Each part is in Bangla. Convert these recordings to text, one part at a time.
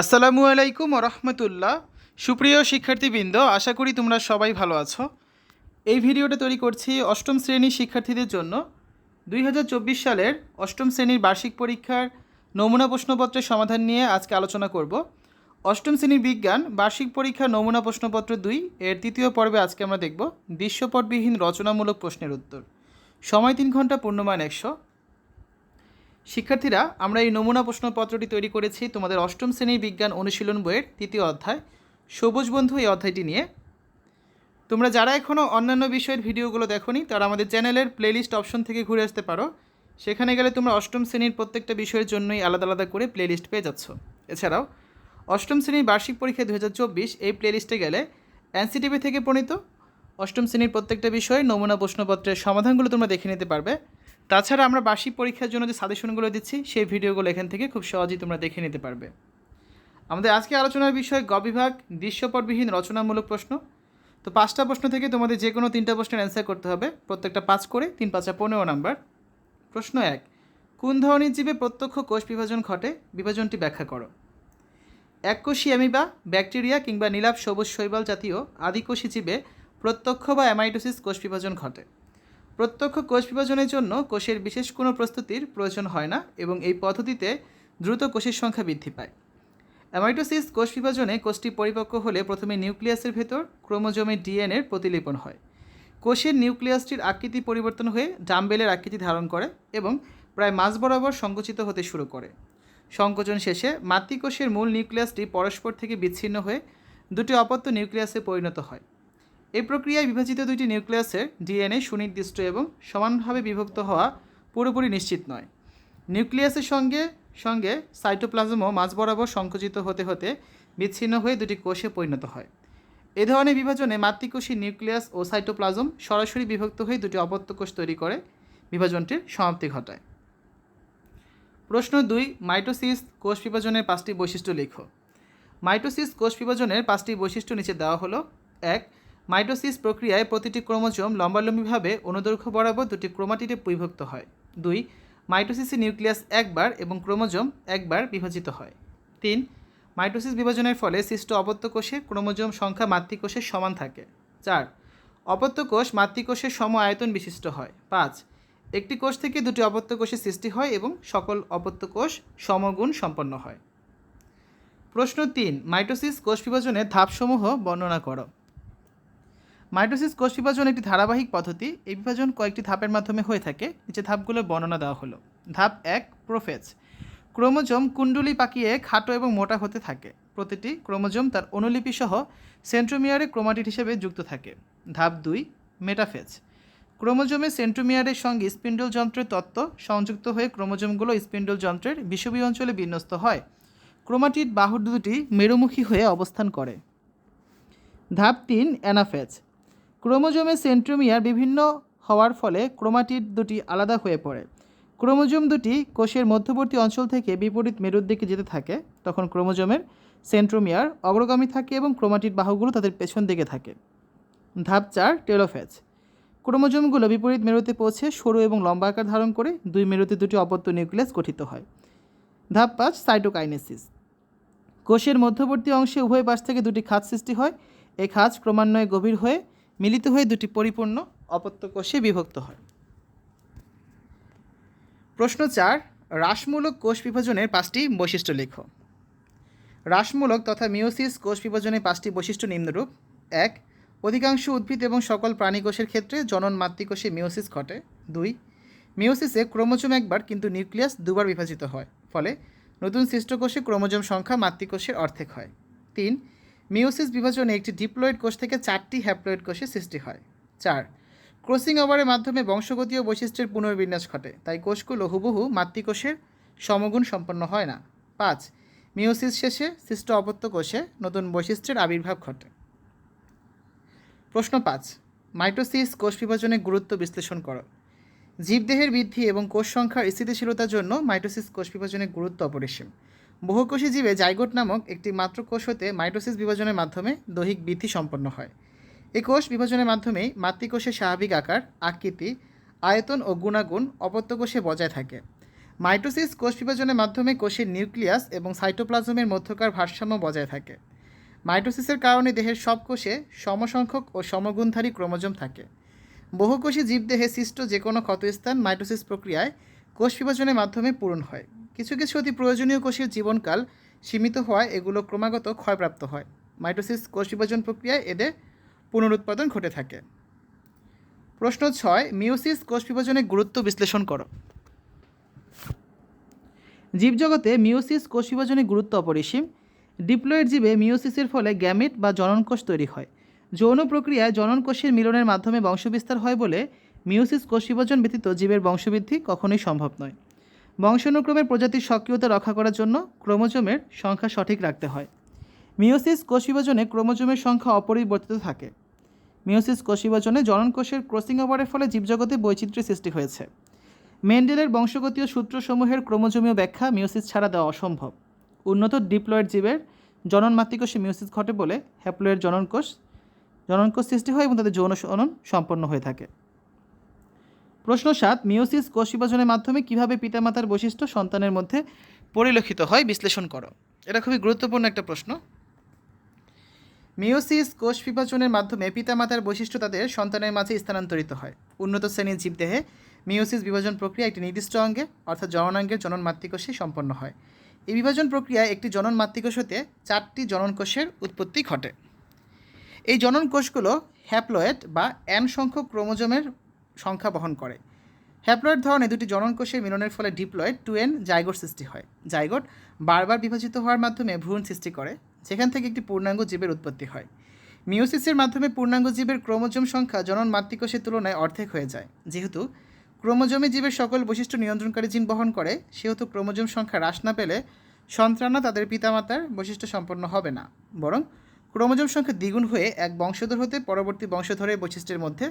আসসালামু আলাইকুম রহমতুল্লাহ। সুপ্রিয় শিক্ষার্থীবৃন্দ, আশা করি তোমরা সবাই ভালো আছো। এই ভিডিওটা তৈরি করছি অষ্টম শ্রেণির শিক্ষার্থীদের জন্য। দুই হাজার চব্বিশ সালের অষ্টম শ্রেণির বার্ষিক পরীক্ষার নমুনা প্রশ্নপত্রের সমাধান নিয়ে আজকে আলোচনা করব। অষ্টম শ্রেণির বিজ্ঞান, বার্ষিক পরীক্ষার নমুনা প্রশ্নপত্র দুই, এর তৃতীয় পর্বে আজকে আমরা দেখব দৃশ্যপটবিহীন রচনামূলক প্রশ্নের উত্তর। সময় তিন ঘণ্টা পূর্ণমান একশো। শিক্ষার্থীরা, আমরা এই নমুনা প্রশ্নপত্রটি তৈরি করেছি তোমাদের অষ্টম শ্রেণির বিজ্ঞান অনুশীলন বইয়ের তৃতীয় অধ্যায়, সবুজ বন্ধু এই অধ্যায়টি নিয়ে। তোমরা যারা এখনও অন্যান্য বিষয়ের ভিডিওগুলো দেখোনি, তারা আমাদের চ্যানেলের প্লেলিস্ট অপশন থেকে ঘুরে আসতে পারো। সেখানে গেলে তোমরা অষ্টম শ্রেণির প্রত্যেকটা বিষয়ের জন্যই আলাদা আলাদা করে প্লেলিস্ট পেয়ে যাচ্ছ। এছাড়াও, অষ্টম শ্রেণির বার্ষিক পরীক্ষা দু হাজার চব্বিশ, এই প্লেলিস্টে গেলে এনসিটিভি থেকে প্রণীত, অষ্টম শ্রেণির প্রত্যেকটা বিষয়ে নমুনা প্রশ্নপত্রের সমাধানগুলো তোমরা দেখে নিতে পারবে। তাছাড়া আমরা বার্ষিক পরীক্ষার জন্য যে সাজেশনগুলো দিচ্ছি, সেই ভিডিওগুলো এখান থেকে খুব সহজেই তোমরা দেখে নিতে পারবে। আমাদের আজকে আলোচনার বিষয় গ বিভাগ দৃশ্যপটবিহীন রচনামূলক প্রশ্ন। তো পাঁচটা প্রশ্ন থেকে তোমাদের যে কোনো তিনটা প্রশ্নের অ্যান্সার করতে হবে। প্রত্যেকটা পাঁচ করে, তিন পাঁচা পনেরো নাম্বার। প্রশ্ন এক, কোন ধরনের জীবে প্রত্যক্ষ কোষ বিভাজন ঘটে? বিভাজনটি ব্যাখ্যা করো। এককোষী অ্যামিবা, ব্যাকটেরিয়া কিংবা নীলাভ সবুজ শৈবাল জাতীয় আদিকোষী জীবে প্রত্যক্ষ বা অ্যামাইটোসিস কোষ বিভাজন ঘটে। প্রত্যক্ষ কোষ বিভাজনের জন্য কোষের বিশেষ কোনো প্রস্তুতির প্রয়োজন হয় না এবং এই পদ্ধতিতে দ্রুত কোষের সংখ্যা বৃদ্ধি পায়। অ্যামাইটোসিস কোষ বিভাজনে কোষটি পরিপক্ক হলে প্রথমে নিউক্লিয়াসের ভেতর ক্রোমোজোমে ডিএনএর প্রতিলিপন হয়। কোষের নিউক্লিয়াসটির আকৃতি পরিবর্তন হয়ে ডাম্বেলের আকৃতি ধারণ করে এবং প্রায় মাঝ বরাবর সংকুচিত হতে শুরু করে। সংকোচন শেষে মাতৃকোষের মূল নিউক্লিয়াসটি পরস্পর থেকে বিচ্ছিন্ন হয়ে দুটি অপত্য নিউক্লিয়াসে পরিণত হয়। এই প্রক্রিয়ায় বিভাজিত দুইটি নিউক্লিয়াসের ডিএনএ সুনির্দিষ্ট এবং সমানভাবে বিভক্ত হওয়া পুরোপুরি নিশ্চিত নয়। নিউক্লিয়াসের সঙ্গে সঙ্গে সাইটোপ্লাজমও মাঝ বরাবর সংকুচিত হতে হতে বিচ্ছিন্ন হয়ে দুটি কোষে পরিণত হয়। এ ধরনের বিভাজনে মাতৃকোষী নিউক্লিয়াস ও সাইটোপ্লাজম সরাসরি বিভক্ত হয়ে দুটি অপত্য কোষ তৈরি করে বিভাজনটির সমাপ্তি ঘটায়। প্রশ্ন দুই, মাইটোসিস কোষ বিভাজনের পাঁচটি বৈশিষ্ট্য লেখো। মাইটোসিস কোষ বিভাজনের পাঁচটি বৈশিষ্ট্য নিচে দেওয়া হলো। এক মাইটোসিস প্রক্রিয়ায় প্রতিটি ক্রোমোজোম লম্বালম্বিভাবে অনুদৈর্ঘ্য বরাবর দুটি ক্রোমাটিডে বিভক্ত হয়। দুই, মাইটোসিসে নিউক্লিয়াস একবার এবং ক্রোমোজোম একবার বিভাজিত হয়। তিন, মাইটোসিস বিভাজনের ফলে সৃষ্ট অপত্য কোষে ক্রোমোজোম সংখ্যা মাতৃকোষের সমান থাকে। চার অপত্য কোষ মাতৃকোষের সম আয়তন বিশিষ্ট হয়। পাঁচ, একটি কোষ থেকে দুটি অপত্য কোষের সৃষ্টি হয় এবং সকল অপত্য কোষ সমগুণ সম্পন্ন হয়। প্রশ্ন তিন, মাইটোসিস কোষ বিভাজনের ধাপসমূহ বর্ণনা করো। মাইটোসিস কোষ বিভাজন একটি ধারাবাহিক পদ্ধতি। এই বিভাজন কয়েকটি ধাপের মাধ্যমে হয়ে থাকে। নিচে ধাপগুলোর বর্ণনা দেওয়া হলো। ধাপ এক, প্রোফেজ। ক্রোমোজোম কুণ্ডলি পাকিয়ে খাটো এবং মোটা হতে থাকে। প্রতিটি ক্রোমোজোম তার অনুলিপি সহ সেন্ট্রোমিয়ারে ক্রোমাটিড হিসেবে যুক্ত থাকে। ধাপ দুই, মেটাফেজ। ক্রোমোজোমে সেন্ট্রোমিয়ারের সঙ্গে স্পিন্ডল যন্ত্রের তত্ত্ব সংযুক্ত হয়ে ক্রোমোজোমগুলো স্পিন্ডল যন্ত্রের বিষুবীয় অঞ্চলে বিন্যস্ত হয়। ক্রোমাটিড বাহুর দুটি মেরুমুখী হয়ে অবস্থান করে। ধাপ তিন, অ্যানাফেজ। ক্রোমোজোমে সেন্ট্রোমিয়ার বিভিন্ন হওয়ার ফলে ক্রোমাটিড দুটি আলাদা হয়ে পড়ে। ক্রোমোজোম দুটি কোষের মধ্যবর্তী অঞ্চল থেকে বিপরীত মেরুর দিকে যেতে থাকে, তখন ক্রোমোজোমের সেন্ট্রোমিয়ার অগ্রগামী থাকে এবং ক্রোমাটিড বাহুগুলো তাদের পেছন দিকে থাকে। ধাপ চার, টেলোফেজ। ক্রোমোজোমগুলো বিপরীত মেরুতে পৌঁছে সরু এবং লম্বা আকার ধারণ করে দুই মেরুতে দুটি অপত্য নিউক্লিয়াস গঠিত হয়। ধাপ পাঁচ, সাইটোকাইনেসিস। কোষের মধ্যবর্তী অংশে উভয় পাশ থেকে দুটি খাত সৃষ্টি হয়। এই খাঁজ ক্রমান্বয়ে গভীর হয়ে মিলিত হয়ে দুটি পরিপূর্ণ অপত্য কোষে বিভক্ত হয়। প্রশ্ন চার হ্রাসমূলক কোষ বিভাজনের পাঁচটি বৈশিষ্ট্য লেখো। হ্রাসমূলক তথা মিওসিস কোষ বিভাজনের পাঁচটি বৈশিষ্ট্য নিম্নরূপ। এক, অধিকাংশ উদ্ভিদ এবং সকল প্রাণী কোষের ক্ষেত্রে জনন মাতৃকোষে মিওসিস ঘটে। দুই মিওসিসে ক্রোমোজোম একবার কিন্তু নিউক্লিয়াস দুবার বিভাজিত হয়, ফলে নতুন সৃষ্ট কোষে ক্রোমোজোম সংখ্যা মাতৃকোষের অর্ধেক হয়। তিন মিওসিস বিভাজনে একটি ডিপ্লয়েড কোষ থেকে চারটি হ্যাপ্লয়েড কোষের সৃষ্টি হয়। চার, ক্রসিং ওভারের মাধ্যমে বংশগতীয় বৈশিষ্ট্যের পুনর্বিন্যাস ঘটে, তাই কোষগুলো হুবহু মাতৃকোষের সমগুণ সম্পন্ন হয় না। পাঁচ মিওসিস শেষে সৃষ্ট অপত্য কোষে নতুন বৈশিষ্ট্যের আবির্ভাব ঘটে। প্রশ্ন পাঁচ, মাইটোসিস কোষ বিভাজনের গুরুত্ব বিশ্লেষণ করো। জীবদেহের বৃদ্ধি এবং কোষ সংখ্যার স্থিতিশীলতার জন্য মাইটোসিস কোষ বিভাজনের গুরুত্ব অপরিসীম। বহুকোষী জীবে জাইগোট নামক একটি মাত্র কোষ হতে মাইটোসিস বিভাজনের মাধ্যমে দৈহিক বৃদ্ধি সম্পন্ন হয়। এই কোষ বিভাজনের মাধ্যমেই মাতৃকোষের স্বাভাবিক আকার, আকৃতি, আয়তন ও গুণাগুণ অপত্য কোষে বজায় থাকে। মাইটোসিস কোষ বিভাজনের মাধ্যমে কোষের নিউক্লিয়াস এবং সাইটোপ্লাজমের মধ্যকার ভারসাম্য বজায় থাকে। মাইটোসিসের কারণে দেহের সব কোষে সমসংখ্যক ও সমগুণধারী ক্রোমোজোম থাকে। বহুকোষী জীবদেহে সৃষ্ট যে কোনো ক্ষতস্থান মাইটোসিস প্রক্রিয়ায় কোষ বিভাজনের মাধ্যমে পূরণ হয়। কিছু কিছু অতি প্রয়োজনীয় কোষের জীবনকাল সীমিত হওয়ায় এগুলো ক্রমাগত ক্ষয়প্রাপ্ত হয়। মাইটোসিস কোষ বিভাজন প্রক্রিয়ায় এদের পুনরুৎপাদন ঘটে থাকে। প্রশ্ন ছয় মিওসিস কোষ বিভাজনের গুরুত্ব বিশ্লেষণ করো। জীবজগতে মিওসিস কোষ বিভাজনের গুরুত্ব অপরিসীম। ডিপ্লয়েড জীবে মিওসিসের ফলে গ্যামিট বা জননকোষ তৈরি হয়। যৌন প্রক্রিয়ায় জননকোষের মিলনের মাধ্যমে বংশবিস্তার হয় বলে মিওসিস কোষ বিভাজন ব্যতীত জীবের বংশবৃদ্ধি কখনোই সম্ভব নয়। বংশানুক্রমের প্রজাতির সক্রিয়তা রক্ষা করার জন্য ক্রোমোজোমের সংখ্যা সঠিক রাখতে হয়। মিওসিস কোষ বিভাজনে ক্রোমোজোমের সংখ্যা অপরিবর্তিত থাকে। মিওসিস কোষ বিভাজনে জননকোষের ক্রসিং ওভারের ফলে জীবজগতে বৈচিত্র্যের সৃষ্টি হয়েছে। মেন্ডেলের বংশগতীয় সূত্রসমূহের ক্রোমোজোমীয় ব্যাখ্যা মিওসিস ছাড়া দেওয়া অসম্ভব। উন্নত ডিপ্লয়েড জীবের জনন মাতৃকোষে মিওসিস ঘটে বলে হ্যাপ্লয়েড জনন জননকোষ জননকোষ সৃষ্টি হয় এবং তাদের যৌন সনন সম্পন্ন হয়ে থাকে। প্রশ্ন সাত মিওসিস কোষ বিভাজনের মাধ্যমে কীভাবে পিতামাতার বৈশিষ্ট্য সন্তানের মধ্যে পরিলক্ষিত হয়, বিশ্লেষণ করো। এটা খুবই গুরুত্বপূর্ণ একটা প্রশ্ন। মিওসিস কোষ বিভাজনের মাধ্যমে পিতামাতার বৈশিষ্ট্য তাদের সন্তানের মাঝে স্থানান্তরিত হয়। উন্নত শ্রেণির জীবদেহে মিওসিস বিভাজন প্রক্রিয়া একটি নির্দিষ্ট অঙ্গে, অর্থাৎ জননাঙ্গের জনন মাতৃকোষে সম্পন্ন হয়। এই বিভাজন প্রক্রিয়ায় একটি জনন মাতৃকোষ হতে চারটি জননকোষের উৎপত্তি ঘটে। এই জনন কোষগুলো হ্যাপ্লয়েড বা এন সংখ্যক ক্রোমোজোমের সংখ্যা বহন করে। হ্যাপ্লয়েড ধরনের দুটি জনন কোষের মিলনের ফলে ডিপ্লয়েড টু এন জাইগোট সৃষ্টি হয়। জাইগোট বারবার বিভাজিত হওয়ার মাধ্যমে ভ্রূণ সৃষ্টি করে, যেখান থেকে একটি পূর্ণাঙ্গ জীবের উৎপত্তি হয়। মিওসিসের মাধ্যমে পূর্ণাঙ্গ জীবের ক্রোমোজোম সংখ্যা জনন মাতৃকোষের তুলনায় অর্ধেক হয়ে যায়। যেহেতু ক্রোমোজোমে জীবের সকল বৈশিষ্ট্য নিয়ন্ত্রণকারী জিন বহন করে, সেহেতু ক্রোমোজোম সংখ্যা হ্রাস না পেলে সন্তানরা তাদের পিতামাতার বৈশিষ্ট্য সম্পন্ন হবে না। বরং ক্রোমোজোম সংখ্যা দ্বিগুণ হয়ে এক বংশধর হতে পরবর্তী বংশধরের বৈশিষ্ট্যের মধ্যে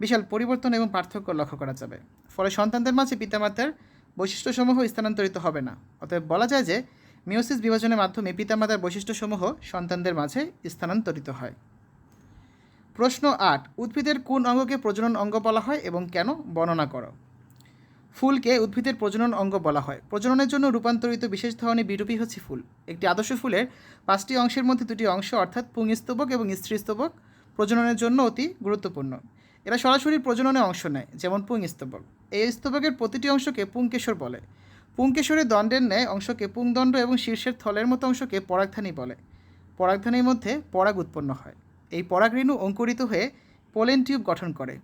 বিশাল পরিবর্তন এবং পার্থক্য লক্ষ্য করা যাবে। ফলে সন্তানদের মাঝে পিতামাতার বৈশিষ্ট্যসমূহ স্থানান্তরিত হবে না। অতএব বলা যায় যে মিওসিস বিভাজনের মাধ্যমে পিতামাতার বৈশিষ্ট্যসমূহ সন্তানদের মাঝে স্থানান্তরিত হয়। প্রশ্ন আট, উদ্ভিদের কোন অঙ্গকে প্রজনন অঙ্গ বলা হয় এবং কেন বর্ণনা করো? ফুলকে উদ্ভিদের প্রজনন অঙ্গ বলা হয়। প্রজননের জন্য রূপান্তরিত বিশেষ ধরনের বিরূপী হচ্ছে ফুল। একটি আদর্শ ফুলের পাঁচটি অংশের মধ্যে দুটি অংশ, অর্থাৎ পুংস্তবক এবং স্ত্রীস্তবক, প্রজননের জন্য অতি গুরুত্বপূর্ণ। এরা সরাসরি প্রজননে অংশ নেয়, যেমন পুংস্তবক এই স্তবকের প্রতিটি অংশকে পুংকেশর বলে। পুংকেশরের দণ্ডের ন্যায় অংশকে পুংদণ্ড এবং শীর্ষের থলের মতো অংশকে পরাগধানী বলে। পরাগধানীর মধ্যে পরাগ উৎপন্ন হয়। এই পরাগ রেণু অঙ্কুরিত হয়ে পোলেন টিউব গঠন করে।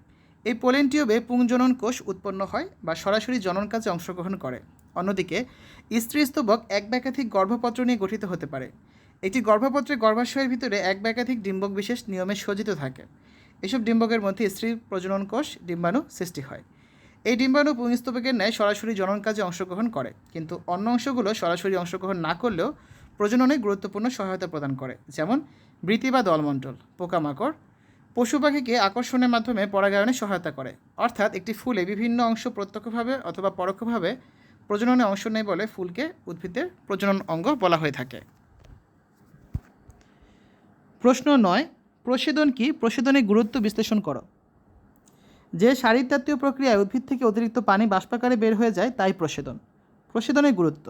এই পোলেন টিউবে পুংজনন কোষ উৎপন্ন হয় বা সরাসরি জনন কাজে অংশগ্রহণ করে। অন্যদিকে, স্ত্রী স্তবক এক বা একাধিক গর্ভপত্র নিয়ে গঠিত হতে পারে। একটি গর্ভপত্রের গর্ভাশয়ের ভিতরে এক বা একাধিক ডিম্বক বিশেষ নিয়মে সজ্জিত থাকে। এসব ডিম্বকের মধ্যে স্ত্রী প্রজনন কোষ ডিম্বাণু সৃষ্টি হয়। এই ডিম্বাণু পুংস্তবকের ন্যায় সরাসরি জনন কাজে অংশগ্রহণ করে, কিন্তু অন্য অংশগুলো সরাসরি অংশগ্রহণ না করলেও প্রজননে গুরুত্বপূর্ণ সহায়তা প্রদান করে, যেমন বৃতি বা দলমণ্ডল, পোকামাকড়। পশু পাখিকে আকর্ষণের মাধ্যমে পরাগায়নে সহায়তা করে, অর্থাৎ একটি ফুলে বিভিন্ন অংশ প্রত্যক্ষভাবে অথবা পরোক্ষভাবে প্রজননে অংশ নেয় বলে ফুলকে উদ্ভিদের প্রজনন অঙ্গ বলা হয়ে থাকে। প্রশ্ন নয় প্রসেদন কি? প্রসেদনের গুরুত্ব বিশ্লেষণ করো। যে শারীরতাত্ত্বীয় প্রক্রিয়ায় উদ্ভিদ থেকে অতিরিক্ত পানি বাষ্পাকারে বের হয়ে যায়, তাই প্রসেদন প্রসেদনের গুরুত্ব।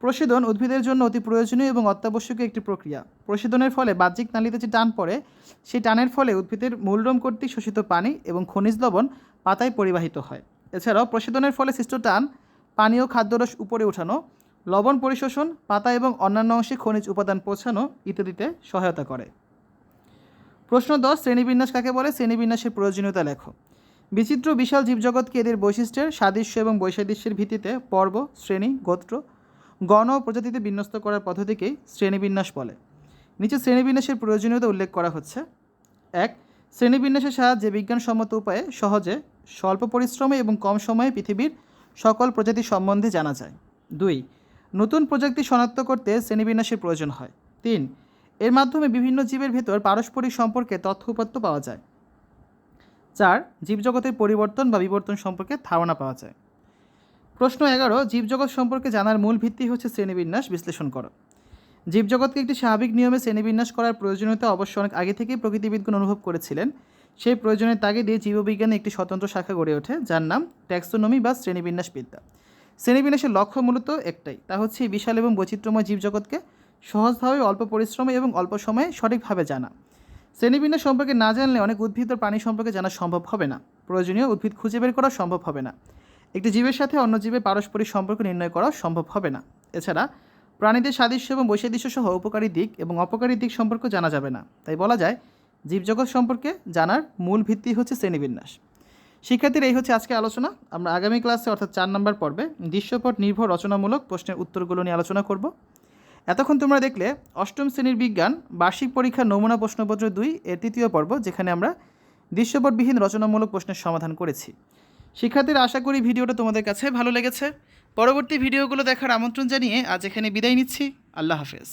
প্রসেদন উদ্ভিদের জন্য অতি প্রয়োজনীয় এবং অত্যাবশ্যকীয় একটি প্রক্রিয়া। প্রসেদনের ফলে বাহ্যিক নালীতে যে টান পড়ে, সেই টানের ফলে উদ্ভিদের মূলরোম কর্তৃক শোষিত পানি এবং খনিজ লবণ পাতায় পরিবাহিত হয়। এছাড়াও প্রসেদনের ফলে সৃষ্ট টান পানীয় খাদ্যরস উপরে ওঠানো, লবণ পরিশোষণ, পাতা এবং অন্যান্য অংশে খনিজ উপাদান পৌঁছানো ইত্যাদিতে সহায়তা করে। প্রশ্ন দশ, শ্রেণীবিন্যাস কাকে বলে? শ্রেণীবিন্যাসের প্রয়োজনীয়তা লেখো। বিচিত্র বিশাল জীবজগৎকে এদের বৈশিষ্ট্যের? সাদৃশ্য এবং বৈসাদৃশ্যের ভিত্তিতে পর্ব, শ্রেণি, গোত্র, গণ ও প্রজাতিতে বিন্যস্ত করার পদ্ধতিকেই শ্রেণীবিন্যাস বলে। নিচে শ্রেণীবিন্যাসের প্রয়োজনীয়তা উল্লেখ করা হচ্ছে। এক, শ্রেণীবিন্যাসের সাহায্যে বিজ্ঞানসম্মত উপায়ে সহজে, স্বল্প পরিশ্রমে এবং কম সময়ে পৃথিবীর সকল প্রজাতি সম্বন্ধে জানা যায়। দুই, নতুন প্রজাতি শনাক্ত করতে শ্রেণীবিন্যাসের প্রয়োজন হয়। তিন এর মাধ্যমে বিভিন্ন জীবের ভেতর পারস্পরিক সম্পর্কে তথ্য উপাত্ত পাওয়া যায়। চার, জীবজগতের পরিবর্তন বা বিবর্তন সম্পর্কে ধারণা পাওয়া যায়। প্রশ্ন এগারো, জীবজগৎ সম্পর্কে জানার মূল ভিত্তি হচ্ছে শ্রেণীবিন্যাস বিশ্লেষণ করো। জীবজগৎকে একটি স্বাভাবিক নিয়মে শ্রেণীবিন্যাস করার প্রয়োজনীয়তা অবশ্য অনেক আগে থেকেই প্রকৃতিবিদগণ অনুভব করেছিলেন। সেই প্রয়োজনের তাগিদে জীববিজ্ঞানে একটি স্বতন্ত্র শাখা গড়ে ওঠে, যার নাম ট্যাক্সোনমি বা শ্রেণীবিন্যাসবিদ্যা। শ্রেণীবিন্যাসের লক্ষ্য মূলত একটাই, তা হচ্ছে বিশাল এবং বৈচিত্র্যময় জীবজগৎকে সহজভাবে অল্প পরিশ্রমে এবং অল্প সময়ে সঠিকভাবে জানা। শ্রেণীবিন্যাস সম্পর্কে না জানলে অনেক উদ্ভিদ ও প্রাণী সম্পর্কে জানা সম্ভব হবে না। প্রয়োজনীয় উদ্ভিদ খুঁজে বের করা সম্ভব হবে না। একটি জীবের সাথে অন্য জীবের পারস্পরিক সম্পর্ক নির্ণয় করা সম্ভব হবে না। এছাড়া, প্রাণীদের সাদৃশ্য এবং বৈসাদৃশ্য সহ উপকারী দিক এবং অপকারী দিক সম্পর্কে জানা যাবে না। তাই বলা যায়, জীবজগৎ সম্পর্কে জানার মূল ভিত্তি হচ্ছে শ্রেণীবিন্যাস। শিক্ষার্থীর এই হচ্ছে আজকে আলোচনা। আমরা আগামী ক্লাসে অর্থাৎ চার নম্বর পর্বে দৃশ্যপট নির্ভর রচনামূলক প্রশ্নের উত্তরগুলো নিয়ে আলোচনা করব। এতক্ষণ তোমরা দেখলে অষ্টম শ্রেণির বিজ্ঞান, বার্ষিক পরীক্ষার নমুনা প্রশ্নপত্র দুই, এর তৃতীয় পর্ব, যেখানে আমরা দৃশ্যপটবিহীন রচনামূলক প্রশ্নের সমাধান করেছি। শিক্ষার্থীরা, আশা করি ভিডিওটা তোমাদের কাছে ভালো লেগেছে। পরবর্তী ভিডিওগুলো দেখার আমন্ত্রণ জানিয়ে আজ এখানে বিদায় নিচ্ছি। আল্লাহ হাফেজ।